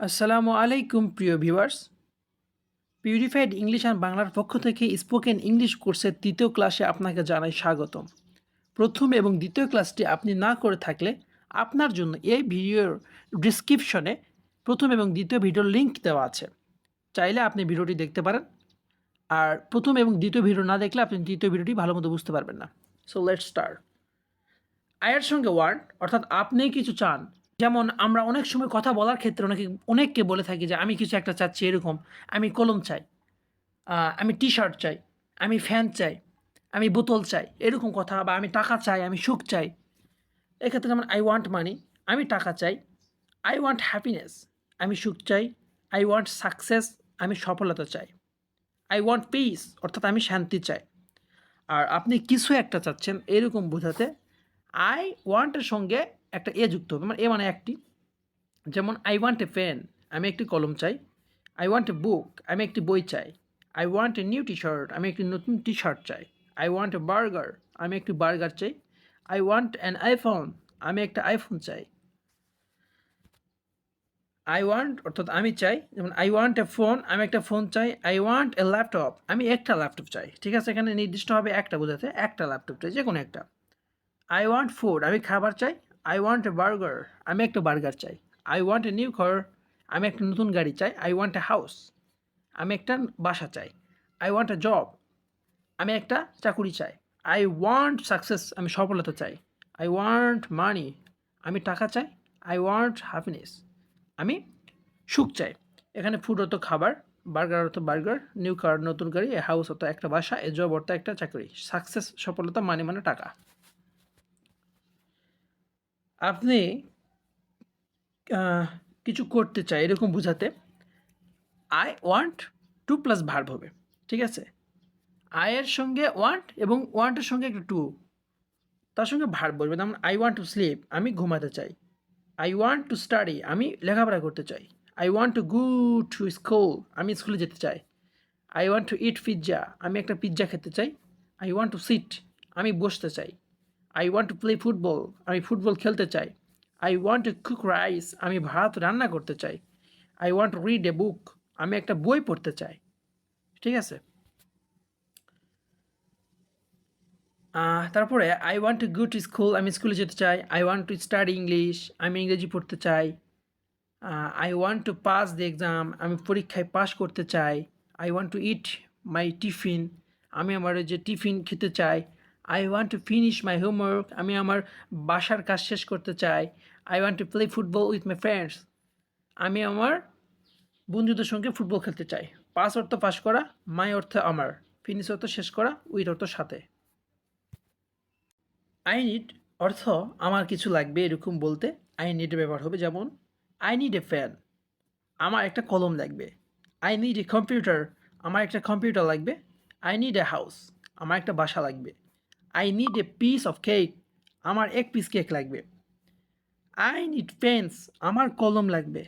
আসসালামু আলাইকুম, প্রিয় ভিউয়ার্স। পিউরিফাইড ইংলিশ অ্যান্ড বাংলার পক্ষ থেকে স্পোকেন ইংলিশ কোর্সের তৃতীয় ক্লাসে আপনাকে জানাই স্বাগতম। প্রথম এবং দ্বিতীয় ক্লাসটি আপনি না করে থাকলে আপনার জন্য এই ভিডিওর ডিসক্রিপশনে প্রথম এবং দ্বিতীয় ভিডিওর লিঙ্ক দেওয়া আছে। চাইলে আপনি ভিডিওটি দেখতে পারেন। আর প্রথম এবং দ্বিতীয় ভিডিও না দেখলে আপনি দ্বিতীয় ভিডিওটি ভালো মতো বুঝতে পারবেন না। সো লেট স্টার্ট আয়ের সঙ্গে ওয়ার্ড অর্থাৎ আপনি কিছু চান যেমন আমরা অনেক সময় কথা বলার ক্ষেত্রে অনেকে, অনেককে বলে থাকি যে, আমি কিছু একটা চাচ্ছি এরকম। আমি কলম চাই আমি টি শার্ট চাই, আমি ফ্যান চাই, আমি বোতল চাই, এরকম কথা। বা আমি টাকা চাই, আমি সুখ চাই। এক্ষেত্রে যেমন আই ওয়ান্ট মানি আমি টাকা চাই। আই ওয়ান্ট হ্যাপিনেস আমি সুখ চাই। আই ওয়ান্ট সাকসেস আমি সফলতা চাই। আই ওয়ান্ট পিস অর্থাৎ আমি শান্তি চাই। আর আপনি কিছু একটা চাচ্ছেন এরকম বোঝাতে আই ওয়ান্টের সঙ্গে একটা এ যুক্ত হবে মানে এ মানে একটি। যেমন আই ওয়ান্ট এ পেন আমি একটি কলম চাই। আই ওয়ান্ট এ বুক আমি একটি বই চাই। I want a new T shirt আমি একটি নতুন টি শার্ট চাই। আই ওয়ান্ট এ বার্গার আমি একটি বার্গার চাই। আই ওয়ান্ট অ্যান আইফোন আমি একটা আইফোন চাই। আই ওয়ান্ট অর্থাৎ আমি চাই, যেমন আই ওয়ান্ট এ ফোন আমি একটা ফোন চাই। আই ওয়ান্ট এ ল্যাপটপ আমি একটা ল্যাপটপ চাই। ঠিক আছে, এখানে নির্দিষ্টভাবে একটা বোঝাতে, একটা ল্যাপটপ চাই যে কোনো একটা। আই ওয়ান্ট ফুড আমি খাবার চাই। আই ওয়ান্ট এ বার্গার আমি একটা বার্গার চাই। আই ওয়ান্ট এ নিউ ঘর আমি একটা নতুন গাড়ি চাই। আই ওয়ান্ট এ হাউস আমি একটা বাসা চাই। আই ওয়ান্ট এ জব আমি একটা চাকুরি চাই। আই ওয়ান্ট সাকসেস আমি সফলতা চাই। আই ওয়ান্ট মানি আমি টাকা চাই। আই ওয়ান্ট হ্যাপিনেস আমি সুখ চাই। এখানে ফুড অত খাবার বার্গার অর্থ বার্গার নিউ কার নতুন গাড়ি এ হাউস অর্থ একটা বাসা এ জব অর্থ একটা চাকরি। সাকসেস সফলতা মানি মানে টাকা। আপনি কিছু করতে চাই এরকম বোঝাতে I want to plus verb হবে, ঠিক আছে? আয়ের সঙ্গে ওয়ান্ট এবং ওয়ান্টের সঙ্গে একটা টু তার সঙ্গে ভার্ব বলবে যেমন আই ওয়ান্ট টু স্লিপ আমি ঘুমাতে চাই। আই ওয়ান্ট টু স্টাডি আমি লেখাপড়া করতে চাই। I want to go to school আমি স্কুলে যেতে চাই। I want to eat pizza আমি একটা পিৎজা খেতে চাই। আই ওয়ান্ট টু সিট আমি বসতে চাই। I want to play football আমি ফুটবল খেলতে চাই। I want to cook rice আমি ভাত রান্না করতে চাই। I want read a book আমি একটা বই পড়তে চাই। ঠিক আছে? তারপরে I want to go to school আমি স্কুলে যেতে চাই। I want to study English আমি ইংরেজি পড়তে চাই। I want to pass the exam আমি পরীক্ষায় পাস করতে চাই। I want to eat my tiffin আমি আমার যে টিফিন খেতে চাই। I want to finish my homework আমি আমার বাসার কাজ শেষ করতে চাই। I want to play football with my friends আমি আমার বন্ধুদের সঙ্গে ফুটবল খেলতে চাই। পাস অর্থ পাস করা মাই অর্থ আমার। ফিনিশ অর্থ শেষ করা উইথ অর্থ সাথে। আই নিড অর্থ আমার কিছু লাগবে এরকম বলতে আই নিড ব্যবহার হবে যেমন আই নিড এ ফ্যান আমার একটা কলম লাগবে। আই নিড এ কম্পিউটার আমার একটা কম্পিউটার লাগবে। আই নিড এ হাউস আমার একটা বাসা লাগবে। I need a piece of cake আমার এক পিস কেক লাগবে। আই নিড পেন্স আমার কলম লাগবে।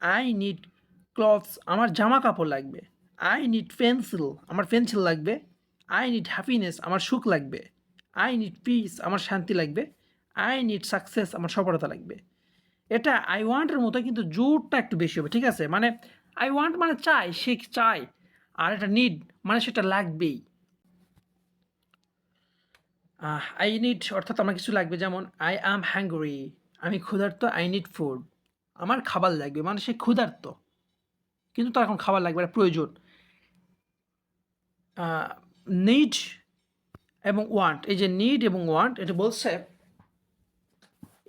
আই নিড ক্লথস আমার জামা কাপড় লাগবে। আই নিড পেন্সিল আমার পেন্সিল লাগবে। আই নিড হ্যাপিনেস আমার সুখ লাগবে। আই নিড পিস আমার শান্তি লাগবে। আই নিড সাকসেস আমার সফলতা লাগবে। এটা আই ওয়ান্টের মতো কিন্তু জোরটা একটু বেশি হবে, ঠিক আছে? মানে আই ওয়ান্ট মানে চাই, সে চাই আর এটা নিড মানে সেটা লাগবেই। আই নিড অর্থাৎ আমার কিছু লাগবে, যেমন আই অ্যাম হ্যাঙ্গরি আমি ক্ষুধার্ত আই নিড ফুড আমার খাবার লাগবে মানে সে ক্ষুধার্ত, কিন্তু তার এখন খাবার লাগবে প্রয়োজন। নিড এবং ওয়ান্ট এই যে নিড এবং ওয়ান্ট এটা বলছে,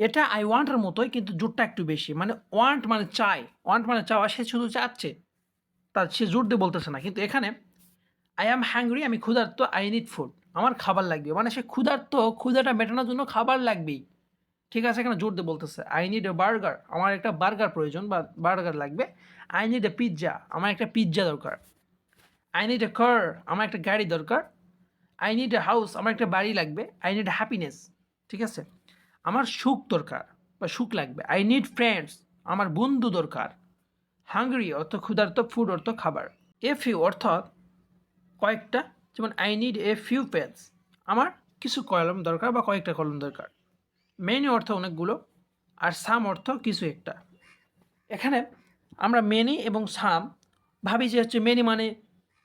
এটা আই ওয়ান্টের মতোই, কিন্তু জোরটা একটু বেশি। মানে ওয়ান্ট মানে চাই ওয়ান্ট মানে চাওয়া, সে শুধু চাচ্ছে তার সে জোর দিয়ে বলতেছে না। কিন্তু এখানে আই অ্যাম হ্যাংরি আমি ক্ষুধার্ত আই নিড ফুড আমার খাবার লাগবে। মানে সে ক্ষুধার্ত, ক্ষুধাটা মেটানোর জন্য খাবার লাগবেই। ঠিক আছে এখানে জোর দিয়ে বলতেছে আই নিড এ বার্গার আমার একটা বার্গার প্রয়োজন, বা বার্গার লাগবে। আই নিড এ পিৎজা আমার একটা পিৎজা দরকার। আই নিড এ কার আমার একটা গাড়ি দরকার। আই নিড এ হাউস আমার একটা বাড়ি লাগবে। আই নিড এ হ্যাপিনেস ঠিক আছে? আমার সুখ দরকার, বা সুখ লাগবে। আই নিড ফ্রেন্ডস আমার বন্ধু দরকার। হাঙ্গরি অর্থ ক্ষুধার্ত ফুড অর্থ খাবার। এ ফিউ অর্থাৎ কয়েকটা যেমন I need a few page আমার কিছু কলম দরকার বা কয়েকটা কলম দরকার। মেনি অর্থ অনেকগুলো, আর সাম অর্থ কিছু একটা। এখানে আমরা মেনি এবং সাম ভাবি যে হচ্ছে মেনি মানে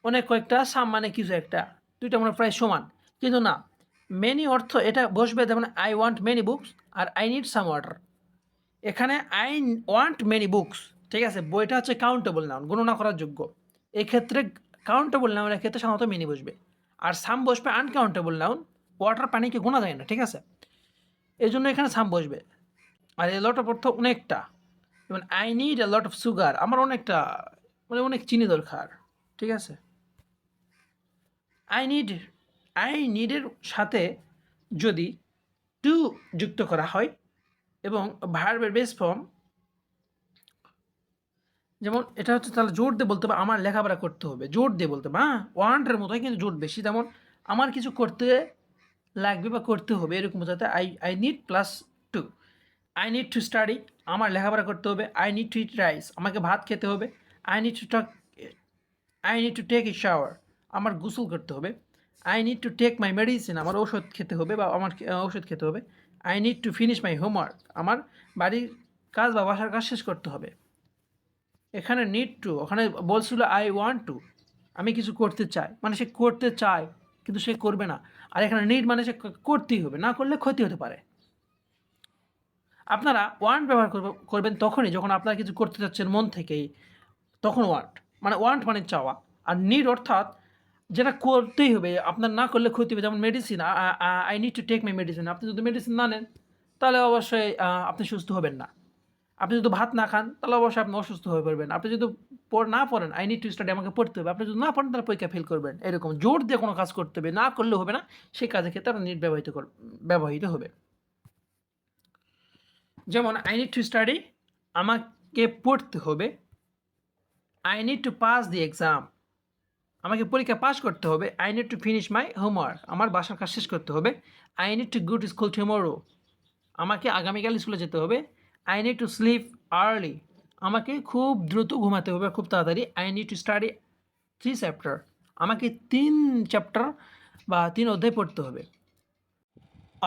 অনেক কয়েকটা সাম মানে কিছু একটা। দুইটা মানে প্রায় সমান। কিন্তু না মেনি অর্থ এটা বসবে যেমন আই ওয়ান্ট মেনি বুকস আর আই নিড সাম ওয়াটার এখানে আই ওয়ান্ট মেনি বুকস ঠিক আছে? বইটা হচ্ছে কাউন্টেবল নাউন গণনা করার যোগ্য। এক্ষেত্রে কাউন্টেবল নাউনের ক্ষেত্রে সাধারণত মিনি বসবে। আর সাম বসবে আনকাউন্টেবল নাউন ওয়াটার পানিকে গোনা যায় না, ঠিক আছে? এই জন্য এখানে সাম বসবে। আর এ লট অফ অর্থ অনেকটা। যেমন I need a lot of sugar আমার অনেকটা মানে অনেক চিনি দরকার, ঠিক আছে? আই নিড আই নিডের সাথে যদি টু যুক্ত করা হয় এবং ভার্বের বেস ফর্ম যেমন এটা হচ্ছে তাহলে জোর দিয়ে বলতে হবে, আমার লেখাপড়া করতে হবে। জোর দিয়ে বলতে হবে হ্যাঁ? ওয়ান্টের মতোই কিন্তু জোর বেশি। যেমন, আমার কিছু করতে লাগবে বা করতে হবে, এরকম বোঝাতে I I need plus to I need to study আমার লেখাপড়া করতে হবে। I need to eat rice আমাকে ভাত খেতে হবে। I need to talk I need to take a shower আমার গোসল করতে হবে। I need to take my medicine আমার ঔষধ খেতে হবে বা আমার ঔষধ খেতে হবে। I need to finish my homework আমার বাড়ির কাজ বা বাসার কাজ শেষ করতে হবে। এখানে নিড টু ওখানে বলছিল আই ওয়ান্ট টু আমি কিছু করতে চাই। মানে সে করতে চায়, কিন্তু সে করবে না। আর এখানে নিড মানে সে করতেই হবে, না করলে ক্ষতি হতে পারে। আপনারা ওয়ান্ট ব্যবহার করবে- করবেন তখনই যখন আপনারা কিছু করতে চাচ্ছেন মন থেকেই, তখন ওয়ান্ট মানে ওয়ান্ট মানে চাওয়া। আর নিড অর্থাৎ যেটা করতেই হবে, আপনার না করলে ক্ষতি হবে। যেমন medicine I need to take my medicine আপনি যদি মেডিসিন না নেন, তাহলে অবশ্যই আপনি সুস্থ হবেন না। আপনি যদি ভাত না খান, তাহলে অবশ্যই আপনি অসুস্থ হয়ে পড়বেন। আপনি যদি পড়, না পড়েন আই নিড টু স্টাডি আমাকে পড়তে হবে। আপনি যদি না পড়েন, তাহলে পরীক্ষা ফেল করবেন। এরকম জোর দিয়ে কোনো কাজ করতে হবে, না করলে হবে না। সেই কাজের ক্ষেত্রে আপনার নিট ব্যবহৃত কর, ব্যবহৃত হবে। যেমন আই নিড টু স্টাডি আমাকে পড়তে হবে। I need to pass the exam আমাকে পরীক্ষা পাস করতে হবে। I need to finish my homework আমার বাসার কাজ শেষ করতে হবে। I need to go to school tomorrow আমাকে আগামীকাল স্কুলে যেতে হবে। I need to sleep early আমাকে খুব দ্রুত ঘুমাতে হবে, খুব তাড়াতাড়ি। I need to study three chapter আমাকে তিন চ্যাপ্টার বা তিন অধ্যায় পড়তে হবে।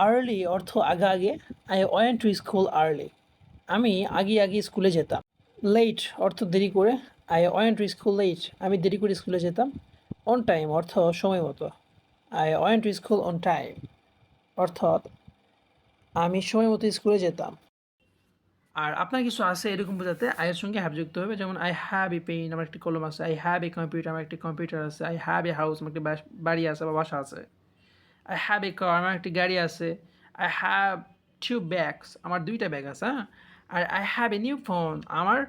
আর্লি অর্থ আগে আগে। I went to school early আমি আগে আগে স্কুলে যেতাম। লেট অর্থ দেরি করে। I went to school late আমি দেরি করে স্কুলে যেতাম। অন টাইম অর্থ সময় মতো। I went to school on time অর্থাৎ আমি সময় মতো স্কুলে যেতাম। আর আপনার কিছু আছে এরকম বোঝাতে আয়ের সঙ্গে হ্যাব যুক্ত হবে, যেমন আই হ্যাভ এ পেইন আমার একটি কলম আছে আই হ্যাভ এ কম্পিউটার আমার একটি কম্পিউটার আছে আই হ্যাভ এ হাউস আমার একটি বাড়ি আছে বা বাসা আছে আই হ্যাভ এ কার আমার একটি গাড়ি আছে আই হ্যাভ টু ব্যাগস আমার দুইটা ব্যাগ আছে হ্যাঁ? আর I have a new phone আমার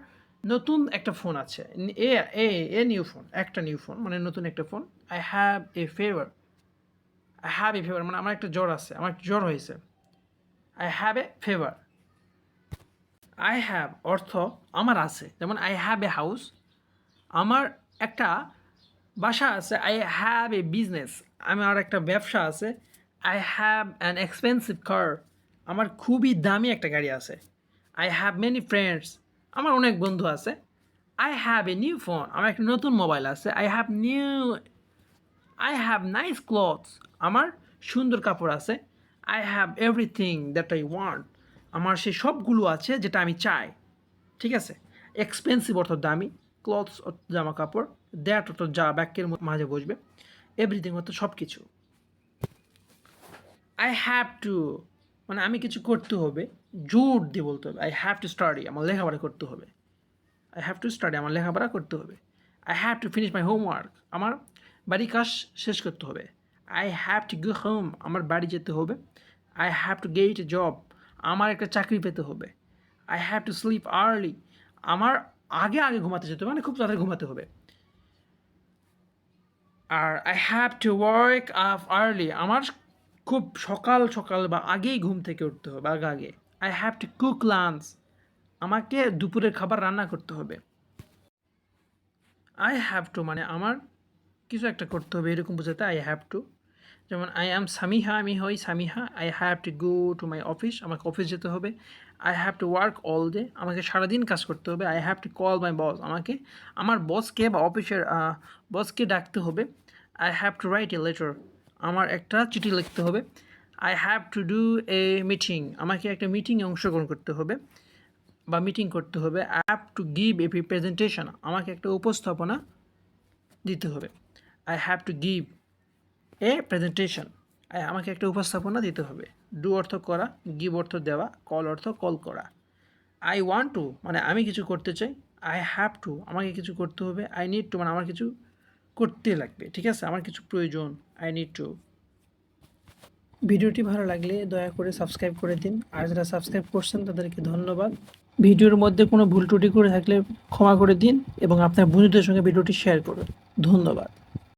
নতুন একটা ফোন আছে, a a a new phone একটা নিউ ফোন মানে নতুন একটা phone I have a fever I have a fever মানে আমার একটা জ্বর আছে, আমার জ্বর হয়েছে I have a fever I have অর্থ আমার আছে। যেমন আই হ্যাভ এ হাউস আমার একটা বাসা আছে। আই হ্যাভ এ বিজনেস আমার একটা ব্যবসা আছে। I have an expensive car আমার খুবই দামি একটা গাড়ি আছে। আই হ্যাভ মেনি ফ্রেন্ডস আমার অনেক বন্ধু আছে। I have a new phone আমার একটা নতুন মোবাইল আছে। I have new I have nice clothes আমার সুন্দর কাপড় আছে। I have everything that I want আমার সেই সবগুলো আছে যেটা আমি চাই। ঠিক আছে? এক্সপেন্সিভ অর্থাৎ দামি। ক্লথস জামা কাপড় দ্যাট অর্থাৎ যা ব্যাকের মাঝে বসবে। এভরিথিং অর্থাৎ সব কিছু আই হ্যাভ টু মানে আমি কিছু করতে হবে। জোর দিয়ে বলতে হবে। আই হ্যাভ টু স্টাডি আমার লেখাপড়া করতে হবে। আই হ্যাভ টু স্টাডি আমার লেখাপড়া করতে হবে। I have to finish my homework আমার বাড়ির কাজ শেষ করতে হবে। I have to go home আমার বাড়ি যেতে হবে। I have to get a job আমার একটা চাকরি পেতে হবে। I have to sleep early আমার আগে আগে ঘুমাতে যেতে হবে মানে খুব তাড়াতাড়ি ঘুমাতে হবে। আর I have to work up early আমার খুব সকাল সকাল বা আগেই ঘুম থেকে উঠতে হবে, আগে আগে। I have to cook lunch আমাকে দুপুরের খাবার রান্না করতে হবে। আই হ্যাভ টু মানে আমার কিছু একটা করতে হবে, এরকম বোঝাতে আই হ্যাভ টু যেমন আই অ্যাম সামিহা আমি হই Samiha I have to go to my office আমাকে অফিস যেতে হবে। I have to work all day আমাকে সারাদিন কাজ করতে হবে। I have to call my boss আমাকে, আমার বসকে বা অফিসের বসকে ডাকতে হবে। I have to write a letter আমার একটা চিঠি লিখতে হবে। I have to do a meeting আমাকে একটা মিটিংয়ে অংশগ্রহণ করতে হবে বা মিটিং করতে হবে। I have to give a presentation আমাকে একটা উপস্থাপনা দিতে হবে। I have to give a presentation আমাকে একটা উপস্থাপনা দিতে হবে। ডু অর্থ করা গিভ অর্থ দেওয়া কল অর্থ কল করা। আই ওয়ান্ট টু মানে আমি কিছু করতে চাই আই হ্যাভ টু আমাকে কিছু করতে হবে আই নিড টু মানে আমার কিছু করতে লাগবে, ঠিক আছে? আমার কিছু প্রয়োজন আই নিড টু ভিডিওটি ভালো লাগলে দয়া করে সাবস্ক্রাইব করে দিন, আর যারা সাবস্ক্রাইব করছেন তাদেরকে ধন্যবাদ। ভিডিওর মধ্যে কোনো ভুল ত্রুটি করে থাকলে ক্ষমা করে দিন এবং আপনার বন্ধুদের সঙ্গে ভিডিওটি শেয়ার করুন। ধন্যবাদ।